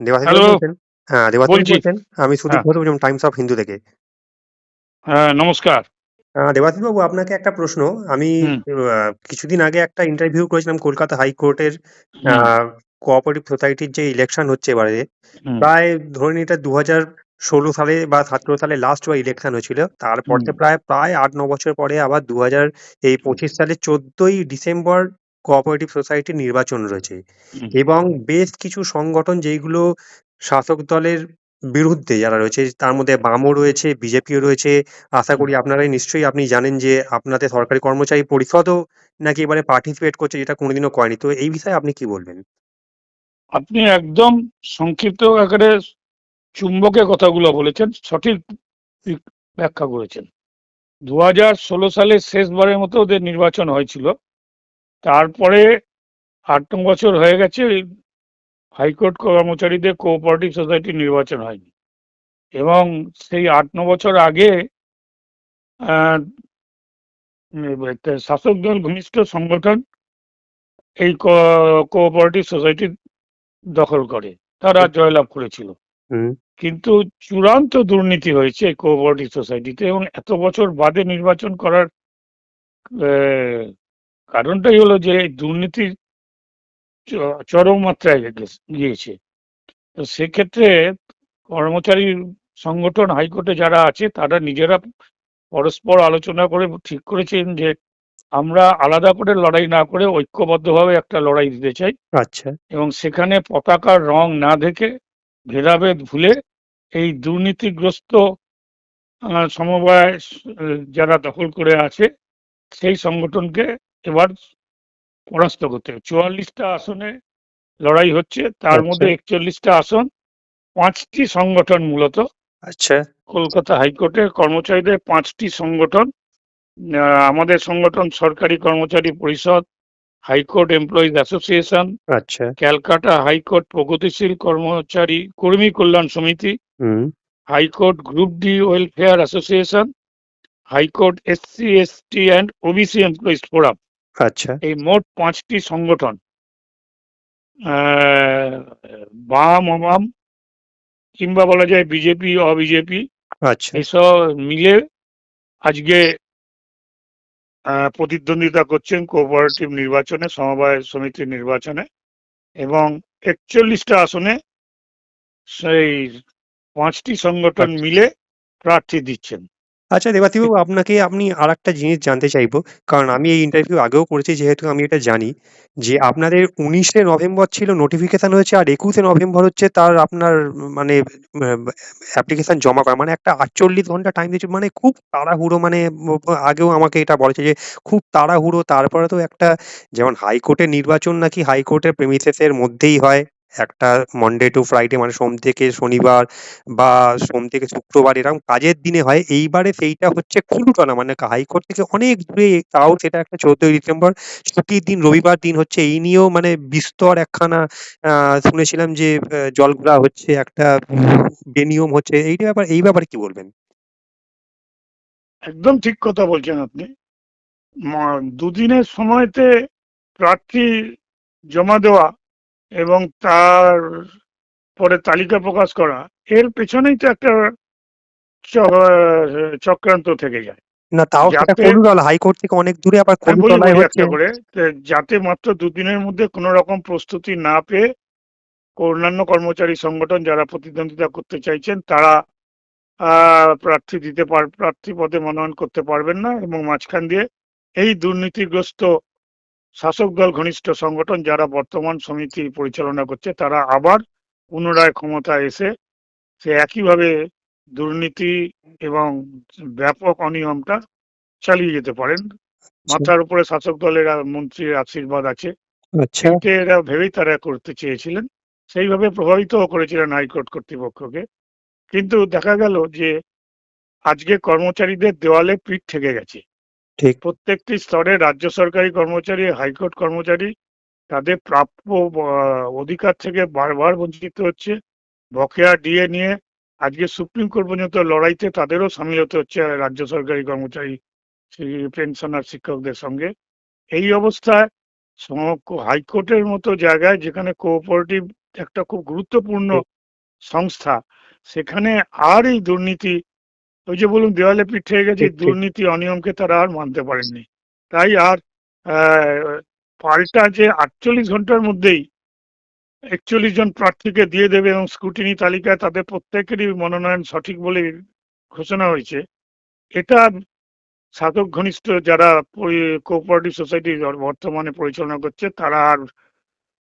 দেবাশিস বলছেন? হ্যাঁ দেবাশিস বলছি। বলছেন আমি সুদীপ হ্যাঁ। ঘোষ বলছিলাম টাইমস অফ হিন্দু থেকে। হ্যাঁ নমস্কার। দেবাশিস বাবু আপনাকে একটা প্রশ্ন। আমি হুম। আহ, কিছুদিন আগে একটা ইন্টারভিউ করেছিলাম কলকাতা হাইকোর্টের কোঅপারেটিভ সোসাইটির যে ইলেকশন হচ্ছে এবারে হুম। প্রায় ধরে নিন এটা দু হাজার ষোলো সালে বা সতেরো সালে লাস্ট ইলেকশন হয়েছিল। তারপর হুম। থেকে প্রায় প্রায় আট ন বছর পরে আবার দু হাজার এই পঁচিশ সালে চোদ্দই ডিসেম্বর কোঅপারেটিভ সোসাইটির নির্বাচন রয়েছে। এবং বেশ কিছু সংগঠন যেইগুলো শাসক দলের বিরুদ্ধে যারা রয়েছে তার মধ্যে বামও রয়েছে বিজেপিও রয়েছে। আশা করি আপনারাই নিশ্চয়ই আপনি জানেন যে আপনাদের সরকারি কর্মচারী পরিষদও নাকি এবারে পার্টিসিপেট করছে যেটা কোনোদিনও করেনি। তো এই বিষয়ে আপনি কি বলবেন? আপনি একদম সংক্ষিপ্ত আকারে চুম্বকের কথাগুলো বলেছেন সঠিক ব্যাখ্যা করেছেন। দু হাজার ষোলো সালে শেষবারের মতো ওদের নির্বাচন হয়েছিল। তারপরে আট ন বছর হয়ে গেছে হাইকোর্ট কর্মচারীদের কোঅপারেটিভ সোসাইটি নির্বাচন হয়নি। এবং সেই আট ন বছর আগে শাসক দল ঘনিষ্ঠ সংগঠন এই কোঅপারেটিভ সোসাইটি দখল করে। তারা জয়লাভ করেছিল। কিন্তু চূড়ান্ত দুর্নীতি হয়েছে কোঅপারেটিভ সোসাইটিতে এবং এত বছর বাদে নির্বাচন করার আহ, কারণটাই হলো যে এই দুর্নীতি চ- চরম মাত্রায় গিয়েছে। তো সেক্ষেত্রে কর্মচারী সংগঠন হাইকোর্টে যারা আছে তারা নিজেরা পরস্পর আলোচনা করে ঠিক করেছেন যে আমরা আলাদা করে লড়াই না করে ঐক্যবদ্ধভাবে একটা লড়াই দিতে চাই। আচ্ছা। এবং সেখানে পতাকার রং না দেখে ভেদাভেদ ভুলে এই দুর্নীতিগ্রস্ত সমবায় যারা দখল করে আছে সেই সংগঠনকে এবার পরাস্ত করতে হবে। চুয়াল্লিশটা আসনে লড়াই হচ্ছে তার আচ্ছা। মধ্যে একচল্লিশটা আসন পাঁচটি সংগঠন মূলত। আচ্ছা। কলকাতা হাইকোর্টের কর্মচারীদের পাঁচটি সংগঠন আমাদের সংগঠন সরকারি কর্মচারী পরিষদ হাইকোর্ট এমপ্লয়িজ অ্যাসোসিয়েশন আচ্ছা। ক্যালকাটা হাইকোর্ট প্রগতিশীল কর্মচারী কর্মী কল্যাণ সমিতি হুম। High court group D welfare association high court SC ST and OBC employees forum. আচ্ছা। এই মোট পাঁচটি সংগঠন। বাম অবাম কিংবা বলা যায় বিজেপি অবিজেপি আচ্ছা। এসব মিলে আজকে প্রতিদ্বন্দ্বিতা করছেন কোঅপারেটিভ নির্বাচনে সমবায় সমিতির নির্বাচনে এবং একচল্লিশটা আসনে সেই পাঁচটি সংগঠন আচ্ছা। মিলে প্রার্থী দিচ্ছেন। আচ্ছা দেবাতিবাবু আপনাকে আপনি আর একটা জিনিস জানতে চাইব। কারণ আমি এই ইন্টারভিউ আগেও করেছি, যেহেতু আমি এটা জানি যে আপনাদের উনিশে নভেম্বর ছিল নোটিফিকেশন হয়েছে আর একুশে নভেম্বর হচ্ছে তার আপনার মানে অ্যাপ্লিকেশন জমা করা। মানে একটা আটচল্লিশ ঘণ্টা টাইম দিয়েছে মানে খুব তাড়াহুড়ো মানে আগেও আমাকে এটা বলেছে যে খুব তাড়াহুড়ো। তারপরে তো একটা যেমন হাইকোর্টের নির্বাচন নাকি হাইকোর্টের প্রেমিসেসের মধ্যেই হয়। একটা মন্ডে টু ফ্রাইডে মানে সোম থেকে শনিবার বা সোম থেকে শুক্রবার এরকম কাজের দিনে হয়। এইবারে সেইটা হচ্ছে কুলুটনা মানে হাইকোর্ট থেকে অনেক দূরে তাও সেটা একটা চোদ্দই ডিসেম্বর ছুটির দিন, রবিবার দিন হচ্ছে এই নিয়েও মানে বিস্তর একখানা শুনেছিলাম যে জলগুলা হচ্ছে একটা বেনিয়ম হচ্ছে। এইটা ব্যাপার, এই ব্যাপারে কি বলবেন? একদম ঠিক কথা বলছেন আপনি। দুদিনের সময়তে প্রার্থী জমা দেওয়া এবং তার পরে তালিকা প্রকাশ করা এর পেছনেই তো একটা চক্রান্ত থেকে যায়। না তাও সেটা হাইকোর্ট থেকে অনেক দূরে আবার হচ্ছে। করে যাতে মাত্র দুদিনের মধ্যে কোনো রকম প্রস্তুতি না পেয়ে অন্যান্য কর্মচারী সংগঠন যারা প্রতিদ্বন্দ্বিতা করতে চাইছেন তারা আহ, প্রার্থী দিতে পার প্রার্থী পদে মনোনয়ন করতে পারবেন না এবং মাঝখান দিয়ে এই দুর্নীতিগ্রস্ত শাসক দল ঘনিষ্ঠ সংগঠন যারা বর্তমান সমিতি পরিচালনা করছে তারা আবার পুনরায় ক্ষমতায় এসে সে একইভাবে দুর্নীতি এবং ব্যাপক অনিয়মটা চালিয়ে যেতে পারেন। মাথার উপরে শাসক দলের মন্ত্রীর আশীর্বাদ আছে। আচ্ছা। এরা ভেবেই তারা করতে চেয়েছিলেন সেইভাবে প্রভাবিত করেছিলেন হাইকোর্ট কর্তৃপক্ষকে। কিন্তু দেখা গেল যে আজকে কর্মচারীদের দেওয়ালে পিঠ থেকে গেছে। ঠিক। প্রত্যেকটি স্তরে রাজ্য সরকারি কর্মচারী হাইকোর্ট কর্মচারী তাদের প্রাপ্য অধিকার থেকে বারবার বঞ্চিত হচ্ছে। বকেয়া ডিএ নিয়ে আজকে সুপ্রিম কোর্ট পর্যন্ত লড়াইতে তাদেরও সামিল হতে হচ্ছে রাজ্য সরকারি কর্মচারী পেনশনার শিক্ষকদের সঙ্গে। এই অবস্থায় হাইকোর্টের মতো জায়গায় যেখানে কোঅপারেটিভ একটা খুব গুরুত্বপূর্ণ সংস্থা সেখানে আর এই দুর্নীতি ওই যে বলুন দেওয়ালে পিঠ থেকে গেছে। দুর্নীতি অনিয়মকে তারা আর মানতে পারেননি। তাই আর পাল্টা যে আটচল্লিশ ঘণ্টার মধ্যেই একচল্লিশ জন প্রার্থীকে দিয়ে দেবে এবং স্ক্রুটিনি তালিকায় তাদের প্রত্যেকেরই মনোনয়ন সঠিক বলে ঘোষণা হয়েছে এটা সাধক ঘনিষ্ঠ যারা কোঅপারেটিভ সোসাইটি বর্তমানে পরিচালনা করছে তারা আর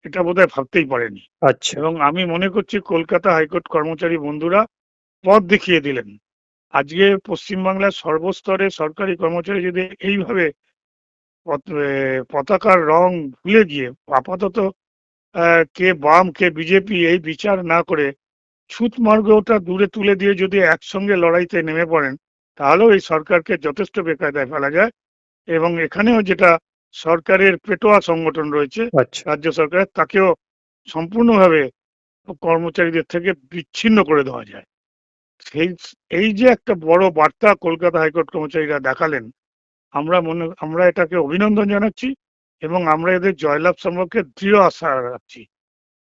এটা বোধহয় ভাবতেই পারেনি। আচ্ছা। এবং আমি মনে করছি কলকাতা হাইকোর্ট কর্মচারী বন্ধুরা পথ দেখিয়ে দিলেন। আজকে পশ্চিমবাংলার সর্বস্তরে সরকারি কর্মচারী যদি এইভাবে পতাকার রং ভুলে গিয়ে আপাতত কে বাম কে বিজেপি এই বিচার না করে ছুত মার্গটা দূরে তুলে দিয়ে যদি একসঙ্গে লড়াইতে নেমে পড়েন তাহলেও এই সরকারকে যথেষ্ট বেকায়দায় ফেলা যায়। এবং এখানেও যেটা সরকারের পেটোয়া সংগঠন রয়েছে আচ্ছা। রাজ্য সরকারের তাকেও সম্পূর্ণভাবে কর্মচারীদের থেকে বিচ্ছিন্ন করে দেওয়া যায়। সেই এই যে একটা বড় বার্তা কলকাতা হাইকোর্ট কর্মচারীরা দেখালেন আমরা মনে আমরা এটাকে অভিনন্দন জানাচ্ছি এবং আমরা এদের জয়লাভ সম্পর্কে দৃঢ় আশা রাখছি।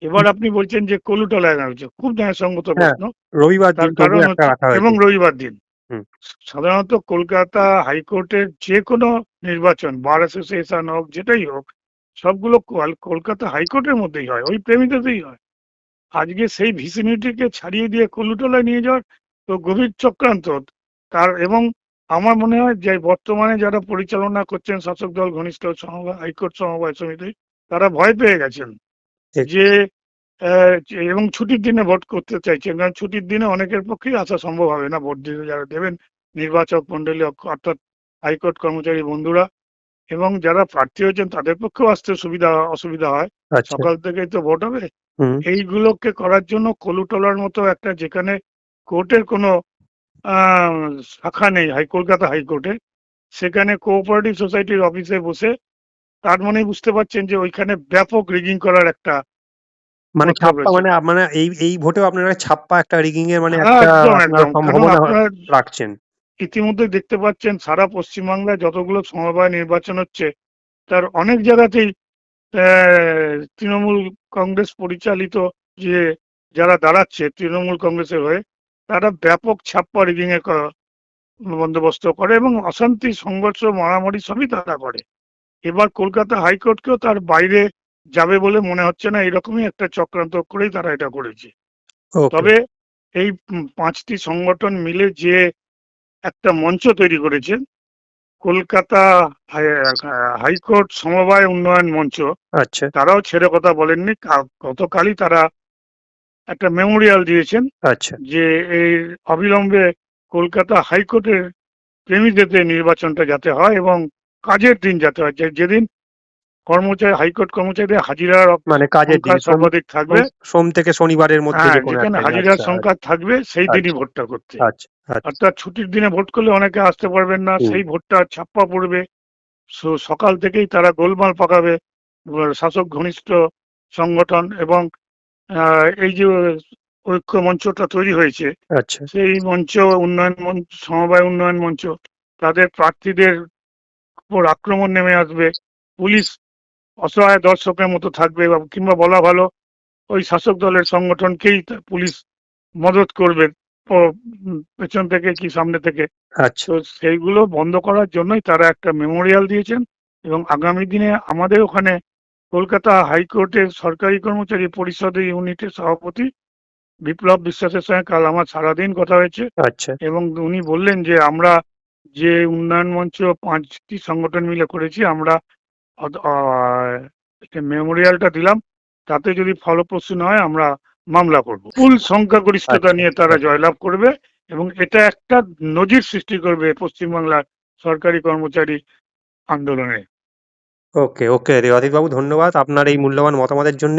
এবার আপনি বলছেন যে কলুটলায় হয়েছে খুব ন্যায়সঙ্গত হ্যাঁ, প্রশ্ন। রবিবার দিন কারণ এবং রবিবার দিন। সাধারণত কলকাতা হাইকোর্টের যে কোনো নির্বাচন বার অ্যাসোসিয়েশন হোক যেটাই হোক সবগুলো কল- কলকাতা হাইকোর্টের মধ্যেই হয় ওই প্রেমিতেই হয়। আজকে সেই ভিসিনিটিকে ছাড়িয়ে দিয়ে কলুটলায় নিয়ে যাওয়ার তো গভীর চক্রান্ত। তার এবং আমার মনে হয় যে বর্তমানে যারা পরিচালনা করছেন শাসক দল ঘনিষ্ঠ সমবায় হাইকোর্ট সমবায় সমিতি তারা ভয় পেয়ে গেছেন যে এবং ছুটির দিনে ভোট করতে চাইছেন। কারণ ছুটির দিনে অনেকের পক্ষেই আসা সম্ভব হবে না ভোট দিতে। যারা দেবেন নির্বাচক মন্ডলী অর্থাৎ হাইকোর্ট কর্মচারী বন্ধুরা এবং যারা প্রার্থী হয়েছেন তাদের পক্ষেও আসতে সুবিধা অসুবিধা হয়। আচ্ছা। সকাল থেকেই তো ভোট হবে। এইগুলোকে করার জন্য কলুটলার মতো একটা যেখানে কোর্টের কোনো শাখা নেই হাই কলকাতা হাইকোর্টে। সেখানে কোঅপারেটিভ সোসাইটির অফিসে বসে তার মানে বুঝতে পারছেন যে ওইখানে ব্যাপক রিগিং করার একটা মানে ছাপ্পা মানে মানে এই এই ভোটেও আপনারা ছাপ্পা একটা রিগিং এর মানে হ্যাঁ, একটা সম্ভাবনা রাখছেন। ইতিমধ্যে দেখতে পাচ্ছেন সারা পশ্চিমবাংলায় যতগুলো সমবায় নির্বাচন হচ্ছে তার অনেক জায়গাতেই আহ, তৃণমূল কংগ্রেস পরিচালিত যে যারা দাঁড়াচ্ছে তৃণমূল কংগ্রেসের হয়ে তারা ব্যাপক ছাপ্পা রিগিং এর বন্দোবস্ত করে এবং অশান্তি সংঘর্ষ মারামারি সবই তারা করে। এবার কলকাতা হাইকোর্টকেও তার বাইরে যাবে বলে মনে হচ্ছে না এরকমই একটা চক্রান্ত করেই তারা এটা করেছে। তবে এই পাঁচটি সংগঠন মিলে যে একটা মঞ্চ তৈরি করেছে কলকাতা হাইকোর্ট সমবায় উন্নয়ন মঞ্চ আচ্ছা। তারাও ছেড়ে কথা বলেননি। গতকালই তারা একটা মেমোরিয়াল দিয়েছেন আচ্ছা। যে এই অবিলম্বে কলকাতা হাইকোর্টের প্রেমীদেতে নির্বাচনটা যাতে হয় এবং কাজের দিন যাতে হয়। যেদিন কর্মচারী হাইকোর্ট কর্মচারীদের হাজিরার মানে কাজের দিন সর্বাধিক থাকবে। সোম- থেকে শনিবারের মধ্যে হ্যাঁ যেখানে হাজিরার আচ্ছা, সংখ্যা থাকবে সেই দিনই ভোটটা করতে। আচ্ছা আচ্ছা। অর্থাৎ ছুটির দিনে ভোট করলে অনেকে আসতে পারবেন না সেই ভোটটা ছাপ্পা পড়বে। সকাল থেকেই তারা গোলমাল পাকাবে। শাসক ঘনিষ্ঠ সংগঠন এবং এই যে ঐক্য মঞ্চটা তৈরি হয়েছে আচ্ছা। সেই মঞ্চ উন্নয়ন মঞ্চ সমবায় উন্নয়ন মঞ্চ তাদের প্রার্থীদের উপর আক্রমণ নেমে আসবে পুলিশ অসহায় দর্শকের মতো থাকবে বা কিংবা বলা ভালো ওই শাসক দলের সংগঠনকেই পুলিশ মদত করবে পেছন থেকে কি সামনে থেকে। আচ্ছা। সেইগুলো বন্ধ করার জন্যই তারা একটা মেমোরিয়াল দিয়েছেন এবং আগামী দিনে আমাদের ওখানে কলকাতা হাইকোর্টের সরকারি কর্মচারী পরিষদের ইউনিটের সভাপতি বিপ্লব বিশ্বাসের সঙ্গে কাল আমার সারাদিন কথা হয়েছে। আচ্ছা। এবং উনি বললেন যে আমরা যে উন্নয়ন মঞ্চ পাঁচটি সংগঠন মিলে করেছি আমরা মেমোরিয়ালটা দিলাম তাতে যদি ফলপ্রসূ না হয় আমরা মামলা করব। ফুল সংখ্যাগরিষ্ঠতা আচ্ছা, নিয়ে তারা। জয়লাভ করবে এবং এটা একটা নজির সৃষ্টি করবে পশ্চিমবাংলার সরকারি কর্মচারী আন্দোলনে। ওকে ওকে রেওয়াদিত বাবু ধন্যবাদ আপনার এই মূল্যবান মতামতের জন্য।